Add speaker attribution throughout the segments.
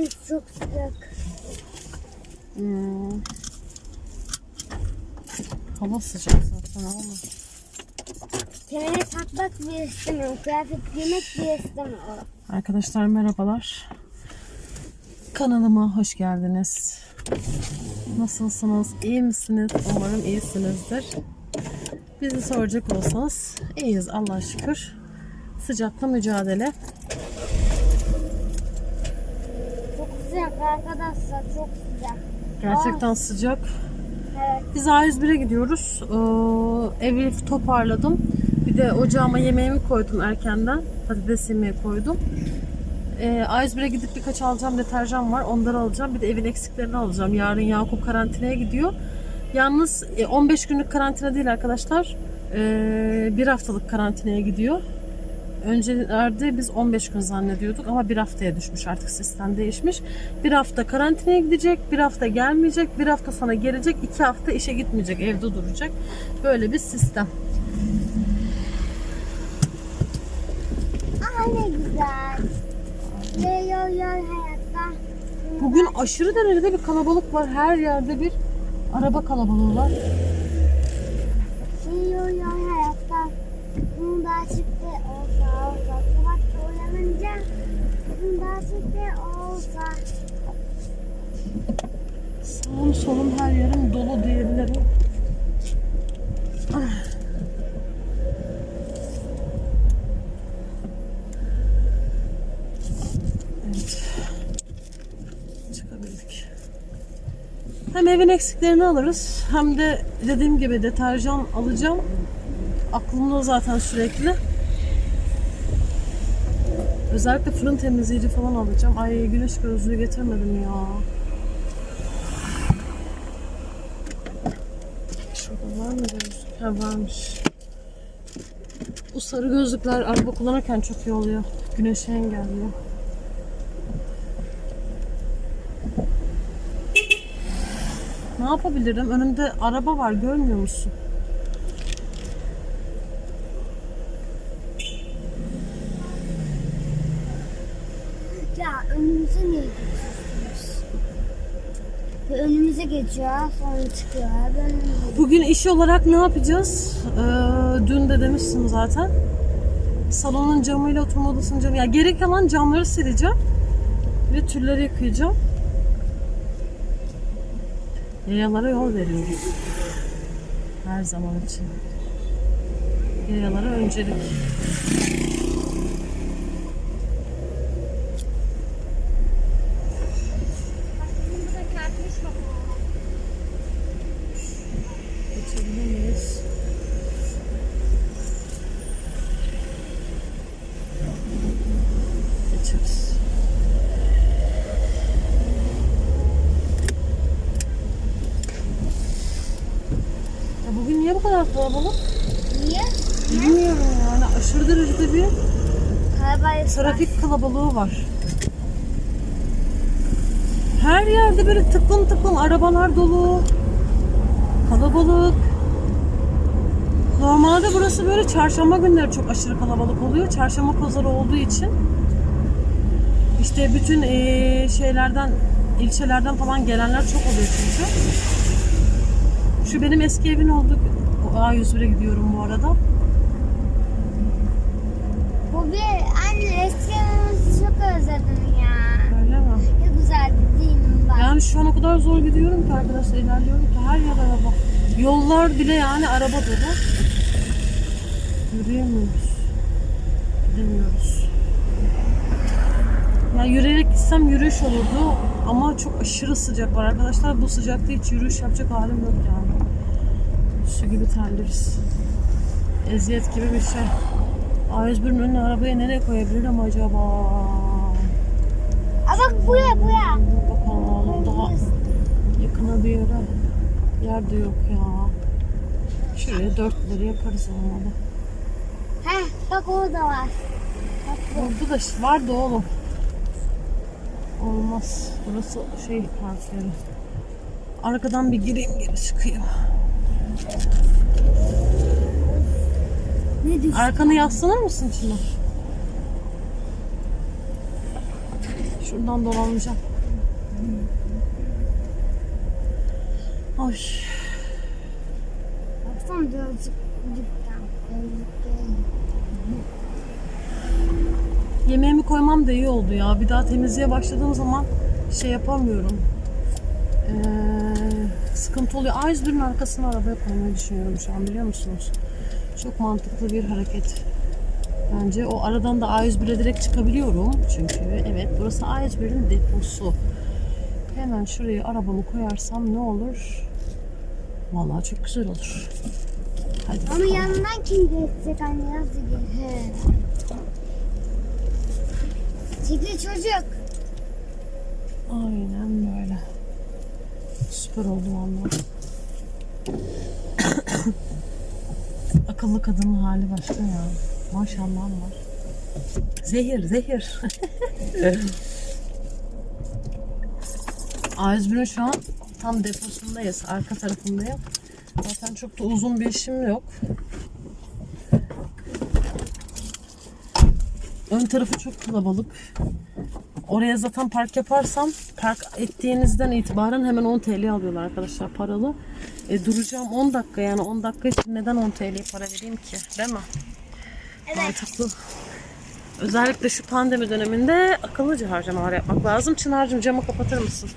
Speaker 1: Ay çok sıcak.
Speaker 2: Hmm. Hava sıcak zaten ama.
Speaker 1: Kemere takmak bile istemiyorum. Kıyafet giymek bile istemiyorum.
Speaker 2: Arkadaşlar merhabalar. Kanalıma hoş geldiniz. Nasılsınız? İyi misiniz? Umarım iyisinizdir. Bizi soracak olsanız iyiyiz Allah'a şükür. Sıcakla mücadele.
Speaker 1: Sıcak arkadaşlar. Çok sıcak.
Speaker 2: Gerçekten sıcak.
Speaker 1: Evet.
Speaker 2: Biz A101'e gidiyoruz. Ee, evi toparladım. Bir de ocağıma yemeğimi koydum erkenden. Patates yemeği koydum. Ee, A101'e gidip birkaç alacağım deterjan var. Onları alacağım. Bir de evin eksiklerini alacağım. Yarın Yakup karantinaya gidiyor. Yalnız e, 15 günlük karantina değil arkadaşlar. Ee, bir haftalık karantinaya gidiyor. Öncelerde biz 15 gün zannediyorduk ama bir haftaya düşmüş artık sistem değişmiş. Bir hafta karantinaya gidecek, bir hafta gelmeyecek, bir hafta sonra gelecek, iki hafta işe gitmeyecek, evde duracak. Böyle bir sistem.
Speaker 1: Aa ne güzel. Geliyor hayatta.
Speaker 2: Bugün aşırı derecede bir kalabalık var. Her yerde bir araba kalabalığı var.
Speaker 1: Geliyor hayatta. Bunu da çıktı olsa olsa. Sabah uyanınca bunu da çıktı olsa.
Speaker 2: Sağım solum her yerim dolu diyebilirim. Çıkabildik. Hem evin eksiklerini alırız hem de dediğim gibi deterjan alacağım. Aklımda zaten sürekli. Özellikle fırın temizleyici falan alacağım. Ay güneş gözlüğü getirmedim ya. Şurada var mı gözlük? Ha varmış. Bu sarı gözlükler araba kullanırken çok iyi oluyor. Güneşi engelliyor. Ne yapabilirim? Önümde araba var görmüyor musun?
Speaker 1: Ya önümüze niye geçiyorsunuz? Bir
Speaker 2: Bugün iş olarak ne yapacağız? Ee, dün de demiştim zaten. Salonun camıyla oturma odasının camı. Ya gerek kalan camları sileceğim. Ve tülleri yıkayacağım. Yayalara yol veriyoruz. Her zaman için. Yayalara öncelik. Geçebilir miyiz? Geçeriz. Ya bugün niye bu kadar kalabalık?
Speaker 1: Niye?
Speaker 2: Bilmiyorum yani aşırı derecede bir
Speaker 1: Karabayı
Speaker 2: var. Her yerde böyle tıklım tıklım arabalar dolu. Kalabalık. Normalde burası böyle çarşamba günleri çok aşırı kalabalık oluyor. Çarşamba pazarı olduğu için. İşte bütün şeylerden, ilçelerden falan gelenler çok oluyor çünkü. Şu benim eski evin olduğu A101'e gidiyorum bu arada.
Speaker 1: Bu bir anne evimizi çok özledim ya.
Speaker 2: Öyle mi?
Speaker 1: Ne güzel değil mi bak.
Speaker 2: Yani şu an o kadar zor gidiyorum ki arkadaşlar ilerliyorum ki her yer araba. Yollar bile yani araba dolu. Yürüyemiyoruz. Gidemiyoruz. Ya yürüyerek gitsem yürüyüş olurdu ama çok aşırı sıcak var arkadaşlar. Bu sıcakta hiç yürüyüş yapacak halim yok yani. Su gibi terleriz. Eziyet gibi bir şey. A101'in önüne arabayı nereye koyabilirim acaba?
Speaker 1: Aa bak buraya buraya.
Speaker 2: Bakalım daha yakına bir yere yer de yok ya. Şuraya dörtleri yaparız olmalı.
Speaker 1: Heh bak orada var. Bak bu.
Speaker 2: Burada da vardı oğlum. Olmaz. Burası şey park yeri. Arkadan bir gireyim geri çıkayım.
Speaker 1: Ne?
Speaker 2: Arkanı yaslanır mısın Çınar? Şuradan dolanacağım. Ay.
Speaker 1: Baksana birazcık. Birazcık
Speaker 2: Yemeğimi koymam da iyi oldu ya. Bir daha temizliğe başladığım zaman şey yapamıyorum. Ee, sıkıntı oluyor. A101'in arkasına arabaya koymayı düşünüyorum şu an biliyor musunuz? Çok mantıklı bir hareket. Bence o aradan da A101'e direkt çıkabiliyorum. Çünkü evet burası A101'in deposu. Hemen şuraya arabamı koyarsam ne olur? Vallahi çok güzel olur. Hadi
Speaker 1: Ama
Speaker 2: bakalım.
Speaker 1: yanından kim geçecek anne yazdı ki? He. Çekil çocuk.
Speaker 2: Aynen böyle. Süper oldu vallahi. Akıllı kadının hali başka ya. Maşallah var. Zehir, zehir. A101'in şu an tam deposundayız. Arka tarafındayım. Zaten çok da uzun bir işim yok. Ön tarafı çok kalabalık. Oraya zaten park yaparsam park ettiğinizden itibaren hemen 10 TL alıyorlar arkadaşlar paralı. E, duracağım 10 dakika yani 10 dakika için neden 10 TL para vereyim ki değil mi?
Speaker 1: Evet.
Speaker 2: Mantıklı. Özellikle şu pandemi döneminde akıllıca harcamalar yapmak lazım. Çınar'cığım camı kapatır mısın?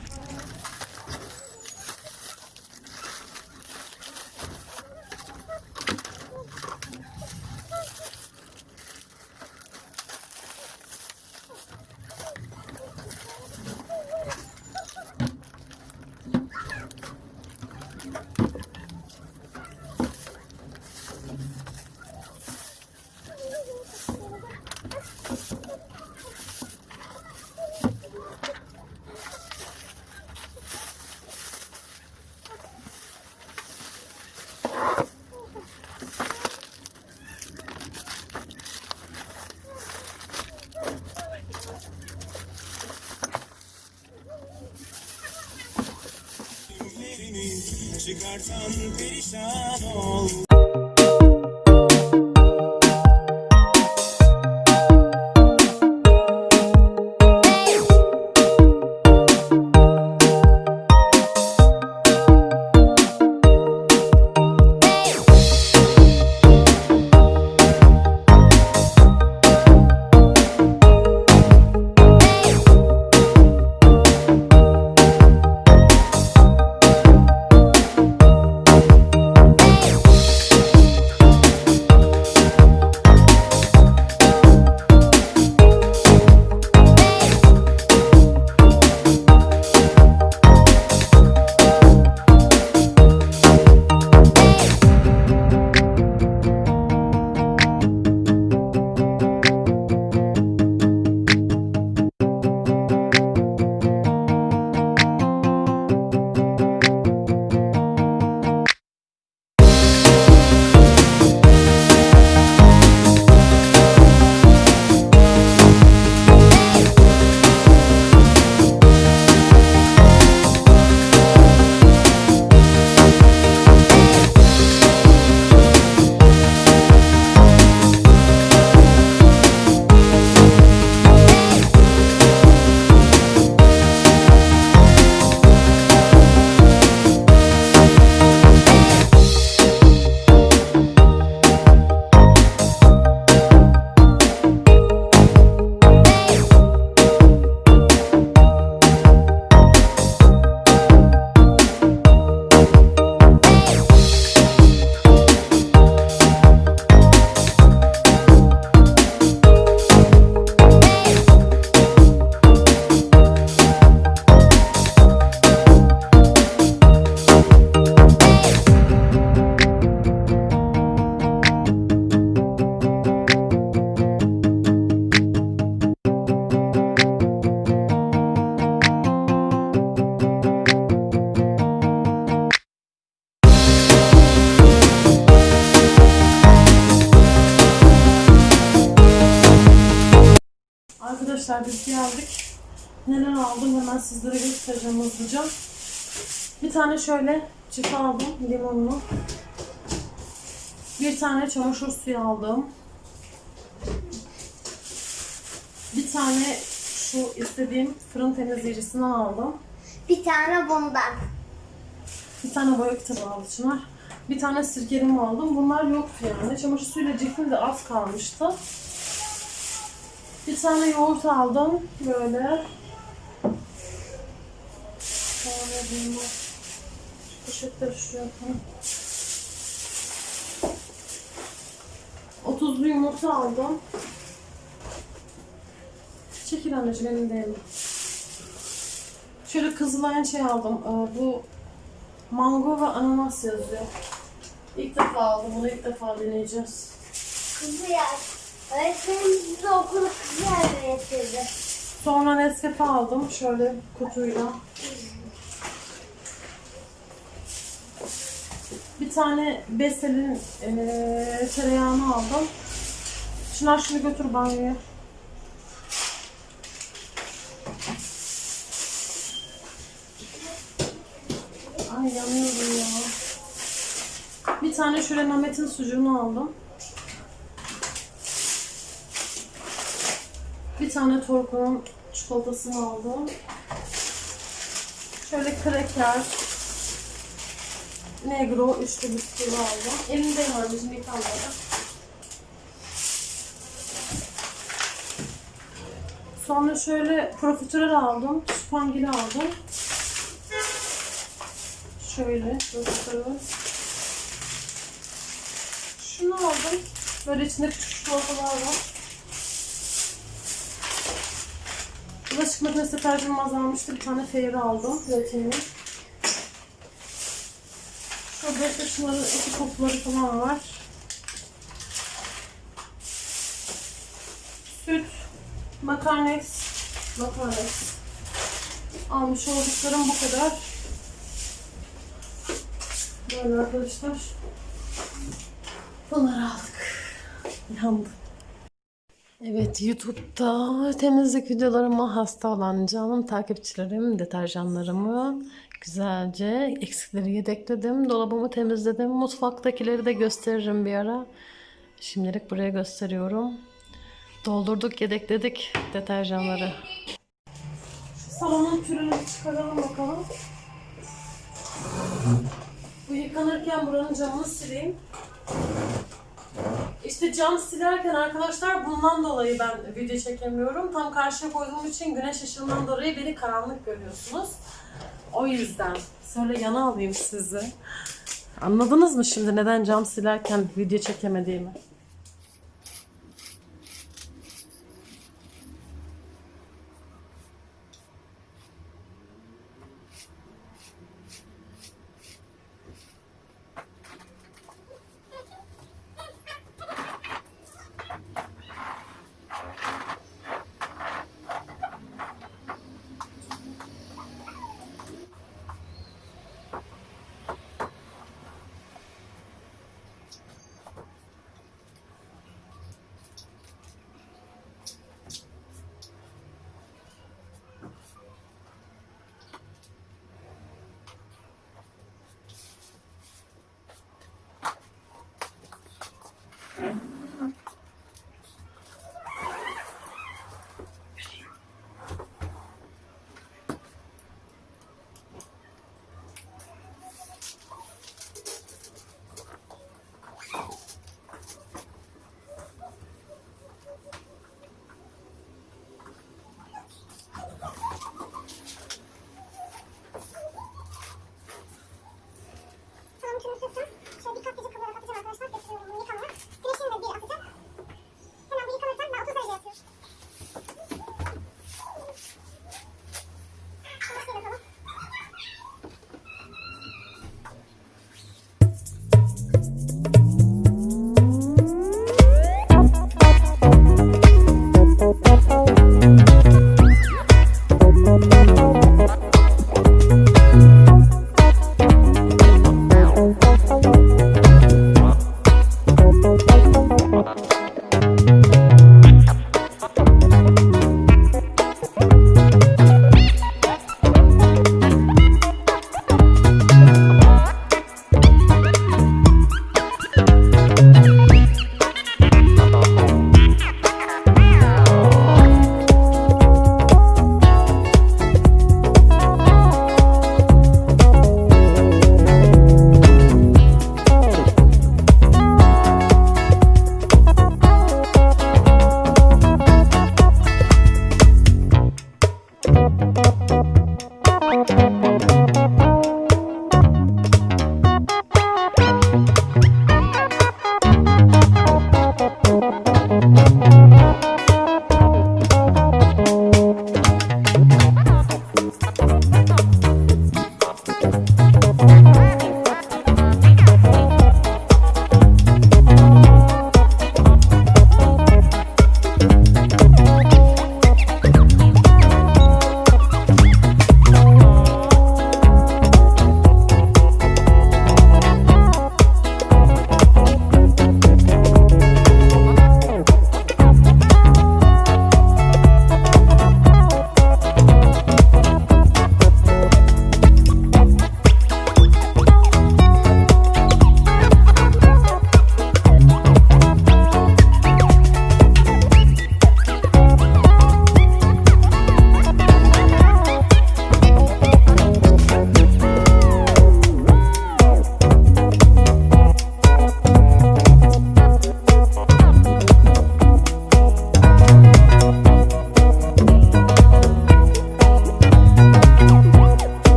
Speaker 3: Çıkartan perişan ol
Speaker 2: geldik. Neler aldım hemen sizlere göstereceğim hızlıca. Bir tane şöyle çift aldım limonlu. Bir tane çamaşır suyu aldım. Bir tane şu istediğim fırın temizleyicisini aldım.
Speaker 1: Bir tane bundan.
Speaker 2: Bir tane boya kitabı aldı Çınar. Bir tane sirkelimi aldım. Bunlar yoktu yani. Çamaşır suyuyla cifrim de az kalmıştı. Bir tane yoğurt aldım. Böyle. Sonra bunlar. Poşetleri şuraya koyayım. 30'lu yumurta aldım. Çekil anneciğim elimde yemin. Şöyle kızılayan şey aldım. Ee, bu mango ve ananas yazıyor. İlk defa aldım. Bunu ilk defa deneyeceğiz.
Speaker 1: Kızı yer. Öğretmenimiz bizi okula kızı yer getirdi.
Speaker 2: Sonra Nescafe aldım. Şöyle kutuyla. Bir tane Besel'in eee tereyağını aldım. Çınar şunu götür banyoya. Ay yanıyorum ya. Bir tane şöyle Namet'in sucuğunu aldım. Bir tane Torku'nun çikolatasını aldım. Şöyle kreker, Negro üçlü bisküvi aldım. Elimdeyim anneciğim yıkanmadı. Sonra şöyle profiterol aldım. Spangili aldım. Şöyle profiterol. Şunu aldım. Böyle içinde küçük çikolatalar var. Bulaşık makinesi tercihim azalmıştı. Bir tane feyri aldım. Platinum. Şurada işte şunların iki kopları falan var. Süt, makarnex, makarnex. Almış olduklarım bu kadar. Böyle arkadaşlar. Bunları aldık. Yandı. Evet YouTube'da temizlik videolarıma hasta olan canım takipçilerim, deterjanlarımı güzelce eksikleri yedekledim. Dolabımı temizledim. Mutfaktakileri de gösteririm bir ara. Şimdilik buraya gösteriyorum. Doldurduk, yedekledik deterjanları. Salonun türünü çıkaralım bakalım. Bu yıkanırken buranın camını sileyim. İşte cam silerken arkadaşlar bundan dolayı ben video çekemiyorum. Tam karşıya koyduğum için güneş ışığından dolayı beni karanlık görüyorsunuz. O yüzden. Söyle yana alayım sizi. Anladınız mı şimdi neden cam silerken video çekemediğimi?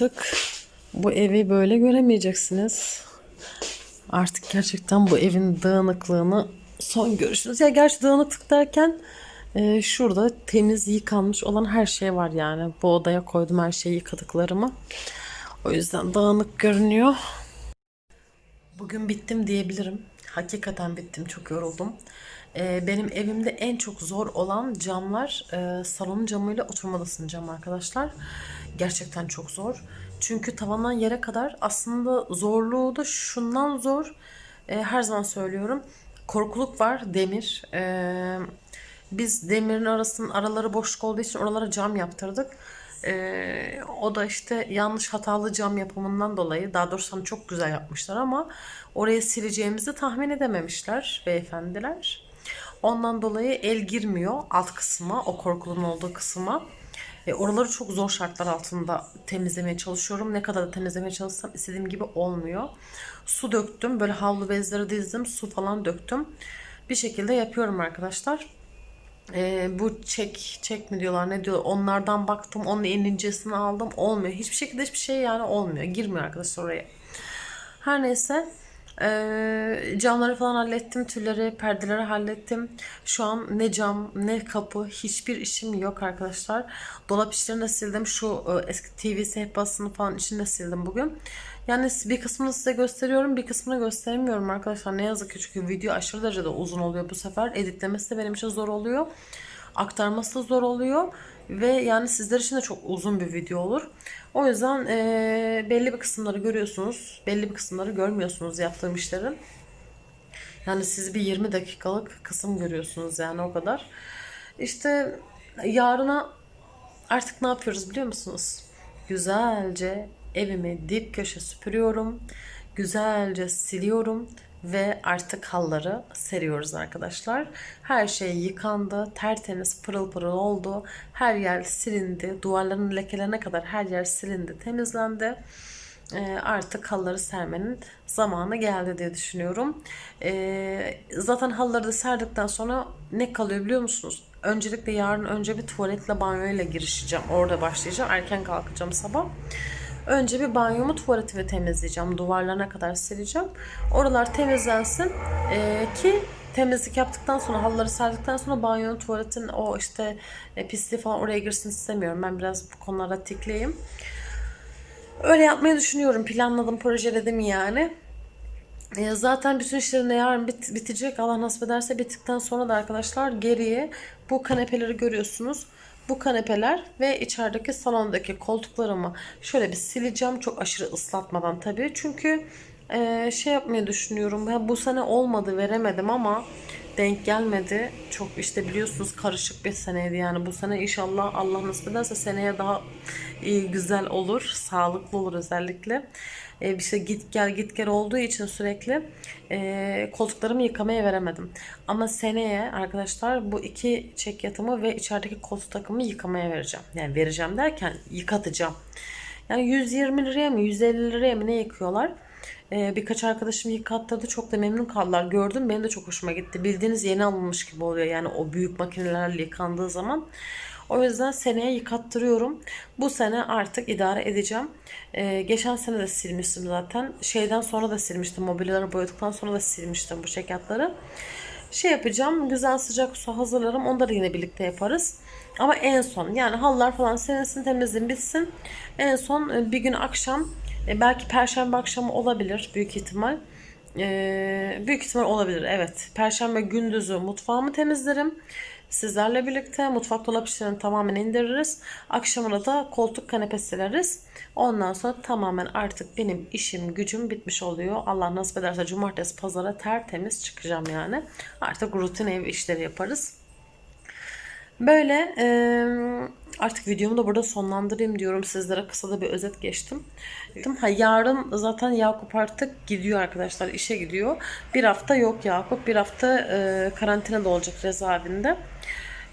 Speaker 2: Artık bu evi böyle göremeyeceksiniz. Artık gerçekten bu evin dağınıklığını son görüşünüz. Ya gerçi dağınıklık derken e, şurada temiz yıkanmış olan her şey var yani. Bu odaya koydum her şeyi yıkadıklarımı. O yüzden dağınık görünüyor. Bugün bittim diyebilirim. Hakikaten bittim. Çok yoruldum. Ee, benim evimde en çok zor olan camlar e, salonun camıyla oturma odasının camı arkadaşlar. Gerçekten çok zor. Çünkü tavandan yere kadar aslında zorluğu da şundan zor. E, her zaman söylüyorum. Korkuluk var demir. E, biz demirin arasının araları boşluk olduğu için oralara cam yaptırdık. Ee, o da işte yanlış hatalı cam yapımından dolayı daha doğrusu hani çok güzel yapmışlar ama oraya sileceğimizi tahmin edememişler beyefendiler. Ondan dolayı el girmiyor alt kısma o korkulun olduğu kısma. E, oraları çok zor şartlar altında temizlemeye çalışıyorum. Ne kadar da temizlemeye çalışsam istediğim gibi olmuyor. Su döktüm. Böyle havlu bezleri dizdim. Su falan döktüm. Bir şekilde yapıyorum arkadaşlar. Ee, bu çek çek mi diyorlar ne diyorlar onlardan baktım onun en incesini aldım olmuyor hiçbir şekilde hiçbir şey yani olmuyor girmiyor arkadaşlar oraya her neyse ee, camları falan hallettim tülleri perdeleri hallettim. Şu an ne cam ne kapı hiçbir işim yok arkadaşlar. Dolap işlerini de sildim. Şu e, eski TV sehpasını falan içini de sildim bugün. Yani bir kısmını size gösteriyorum bir kısmını gösteremiyorum arkadaşlar. Ne yazık ki çünkü video aşırı derecede uzun oluyor bu sefer. Editlemesi de benim için zor oluyor. Aktarması da zor oluyor ve yani sizler için de çok uzun bir video olur. O yüzden eee, belli bir kısımları görüyorsunuz, belli bir kısımları görmüyorsunuz yaptığım işlerin. Yani siz bir 20 dakikalık kısım görüyorsunuz yani o kadar. İşte yarına artık ne yapıyoruz biliyor musunuz? Güzelce evimi dip köşe süpürüyorum. Güzelce siliyorum ve artık halları seriyoruz arkadaşlar. Her şey yıkandı, tertemiz, pırıl pırıl oldu. Her yer silindi, duvarların lekelerine kadar her yer silindi, temizlendi. Ee, artık halıları sermenin zamanı geldi diye düşünüyorum. Ee, zaten halıları da serdikten sonra ne kalıyor biliyor musunuz? Öncelikle yarın önce bir tuvaletle banyoyla girişeceğim. Orada başlayacağım. Erken kalkacağım sabah. Önce bir banyomu tuvaletimi temizleyeceğim. Duvarlarına kadar sileceğim. Oralar temizlensin Ee, ki temizlik yaptıktan sonra halıları serdikten sonra banyonun tuvaletin o işte e, pisliği falan oraya girsin istemiyorum. Ben biraz bu konularda tikleyeyim. Öyle yapmayı düşünüyorum. Planladım, projeledim yani. E, Zaten bütün işlerim yarın bit- bitecek. Allah nasip ederse bittikten sonra da arkadaşlar geriye bu kanepeleri görüyorsunuz. Bu kanepeler ve içerideki salondaki koltuklarımı şöyle bir sileceğim. Çok aşırı ıslatmadan tabii. Çünkü e, şey yapmayı düşünüyorum. Ya bu sene olmadı veremedim ama denk gelmedi. Çok işte biliyorsunuz karışık bir seneydi yani bu sene inşallah Allah nasip ederse seneye daha iyi güzel olur. Sağlıklı olur özellikle. E, işte git gel git gel olduğu için sürekli e, koltuklarımı yıkamaya veremedim. Ama seneye arkadaşlar bu iki çek yatımı ve içerideki koltuk takımı yıkamaya vereceğim. Yani vereceğim derken yıkatacağım. Yani 120 liraya mı 150 liraya mı ne yıkıyorlar? Ee, birkaç arkadaşım yıkattırdı. Çok da memnun kaldılar. Gördüm. Benim de çok hoşuma gitti. Bildiğiniz yeni alınmış gibi oluyor. Yani o büyük makinelerle yıkandığı zaman. O yüzden seneye yıkattırıyorum. Bu sene artık idare edeceğim. Ee, geçen sene de silmiştim zaten. Şeyden sonra da silmiştim. Mobilyaları boyadıktan sonra da silmiştim bu çekyatları. Şey yapacağım. Güzel sıcak su hazırlarım. Onları yine birlikte yaparız. Ama en son yani halılar falan senesin temizliğin bitsin. En son e, bir gün akşam e, belki perşembe akşamı olabilir büyük ihtimal. E, büyük ihtimal olabilir evet. Perşembe gündüzü mutfağımı temizlerim. Sizlerle birlikte mutfak dolap işlerini tamamen indiririz. Akşamına da koltuk kanepe sileriz. Ondan sonra tamamen artık benim işim gücüm bitmiş oluyor. Allah nasip ederse cumartesi pazara tertemiz çıkacağım yani. Artık rutin ev işleri yaparız. Böyle artık videomu da burada sonlandırayım diyorum. Sizlere kısa da bir özet geçtim. Ha, yarın zaten Yakup artık gidiyor arkadaşlar. işe gidiyor. Bir hafta yok Yakup. Bir hafta e, karantinada olacak cezaevinde.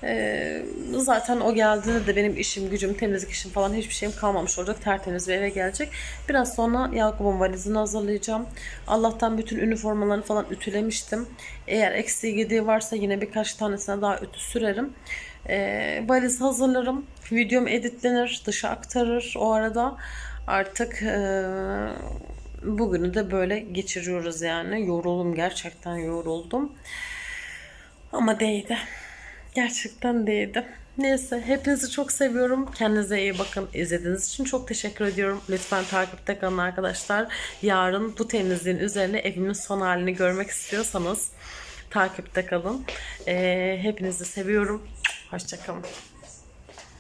Speaker 2: Ee, zaten o geldiğinde de benim işim, gücüm, temizlik işim falan hiçbir şeyim kalmamış olacak. Tertemiz bir eve gelecek. Biraz sonra Yakup'un valizini hazırlayacağım. Allah'tan bütün üniformalarını falan ütülemiştim. Eğer eksiği gediği varsa yine birkaç tanesine daha ütü sürerim. Ee, valiz hazırlarım. Videom editlenir, dışa aktarır o arada. Artık ee, bugünü de böyle geçiriyoruz yani. Yoruldum gerçekten yoruldum. Ama değdi. Gerçekten değdi. Neyse hepinizi çok seviyorum. Kendinize iyi bakın. İzlediğiniz için çok teşekkür ediyorum. Lütfen takipte kalın arkadaşlar. Yarın bu temizliğin üzerine evimin son halini görmek istiyorsanız takipte kalın. Ee, hepinizi seviyorum. Hoşçakalın.